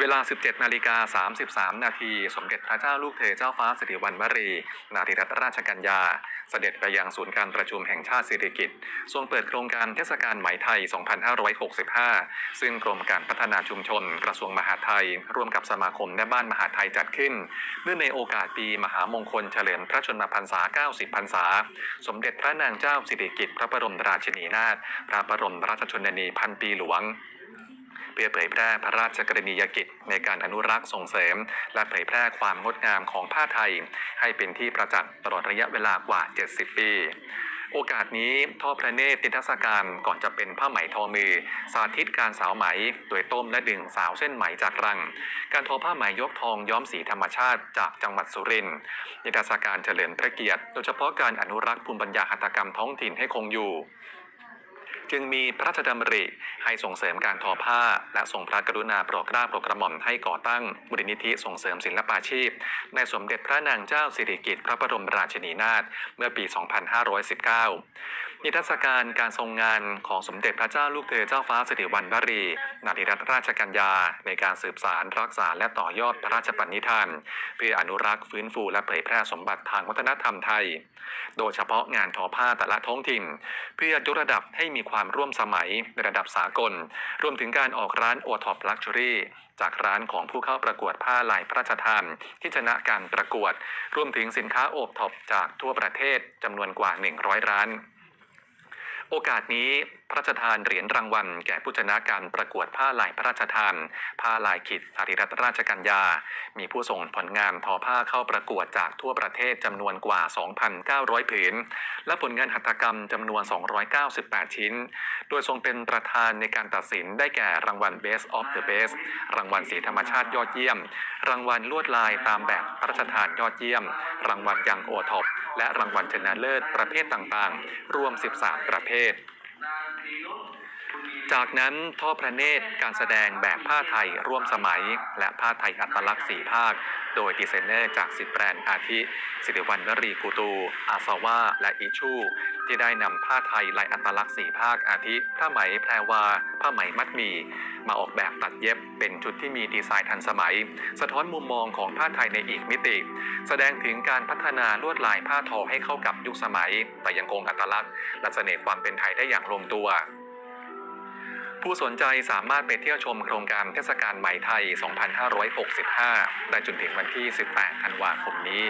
เวลา 17 นาฬิกา 33 นาที สมเด็จพระเจ้าลูกเธอเจ้าฟ้าสิริวัณวรี นารีรัตนราชกัญญา เสด็จไปยังศูนย์การประชุมแห่งชาติสิริกิติ์ทรงเปิดโครงการเทศกาลไหมไทย 2565 ซึ่งกรมการพัฒนาชุมชน กระทรวงมหาดไทย ร่วมกับสมาคมแม่บ้านมหาดไทยจัดขึ้น เนื่องในโอกาสปีมหามงคลเฉลิมพระชนมพรรษา 90 พรรษา สมเด็จพระนางเจ้าสิริกิติ์พระบรมราชินีนาถ พระบรมราชชนนีพันปีหลวง เพื่อเผยแพร่พระราชกรณียกิจ ในการอนุรักษ์ส่งเสริม และเผยแพร่ความงดงามของผ้าไทย ให้เป็นที่ประจักษ์ตลอดระยะเวลากว่า 70 ปีโอกาสนี้ทอดพระเนตรนิทรรศการก่อนจะเป็นผ้าไหมทอมือ สาธิตการสาวไหม โดยต้มและดึงสาวเส้นไหมจากรัง การทอผ้าไหมยกทองย้อมสีธรรมชาติจากจังหวัดสุรินทร์นิทรรศการเฉลิมพระเกียรติ โดยเฉพาะการอนุรักษ์ภูมิปัญญาหัตถกรรมท้องถิ่นให้คงอยู่ จึงมีพระราชดำริ ให้ส่งเสริมการทอผ้า และทรงพระกรุณาโปรดเกล้าโปรดกระหม่อมให้ก่อตั้งมูลนิธิส่งเสริมศิลปาชีพ ในสมเด็จพระนางเจ้าสิริกิติ์พระบรมราชินีนาถเมื่อปี 2519 นิทรรศการการทรงงานของสมเด็จพระเจ้าลูกเธอเจ้าฟ้าสิริวัณวรีนารีรัตนราชกัญญา ในการสืบสารรักษาและต่อยอดพระราชปณิธาน เพื่ออนุรักษ์ฟื้นฟูและเผยแพร่สมบัติทางวัฒนธรรมไทย โดยเฉพาะงานทอผ้าแต่ละท้องถิ่น เพื่อยกระดับให้มีความความร่วมสมัยในระดับสากล รวมถึงการออกร้านโอท็อปลักชัวรี่จากร้านของผู้เข้าประกวดผ้าลายพระราชทาน ที่ชนะการประกวด รวมถึงสินค้าโอท็อปจากทั่วประเทศจำนวนกว่า 100 ร้าน โอกาสนี้พระราชทานเหรียญรางวัล แก่ผู้ชนะการประกวดผ้าลายพระราชทาน ผ้าลายขิดอาริรัตราชกัญญา มีผู้ส่งผลงานทอผ้าเข้าประกวดจากทั่วประเทศจำนวนกว่า 2,900 ผืน และผลงานหัตถกรรมจำนวน 298 ชิ้น โดยทรงเป็นประธานในการตัดสินได้แก่รางวัล Best of the Best รางวัลสีธรรมชาติยอดเยี่ยม รางวัลลวดลายตามแบบพระราชทานยอดเยี่ยม รางวัลยังโอท็อปและรางวัลชนะเลิศประเภทต่างๆ รวม 13 ประเภท É. Tá, จากนั้นท่อพระเนตรการแสดงแบบผ้าไทยร่วมสมัย และผ้าไทยอัตลักษณ์สีภาค โดยดีไซเนอร์จากสิบแบรนด์อาทิ สิริวัณวรีกูตู อาซาว่า และอิชู ที่ได้นำผ้าไทยลายอัตลักษณ์สีภาคอาทิผ้าไหมแพรวา ผ้าไหมมัดหมี มาออกแบบตัดเย็บเป็นชุดที่มีดีไซน์ทันสมัย สะท้อนมุมมองของผ้าไทยในอีกมิติ แสดงถึงการพัฒนาลวดลายผ้าทอให้เข้ากับยุคสมัย แต่ยังคงอัตลักษณ์และเสน่ห์ความเป็นไทยได้อย่างลงตัว ผู้สนใจสามารถไปเที่ยวชมโครงการเทศกาลไหมไทย 2565 ได้จนถึงวันที่ 18 ธันวาคมนี้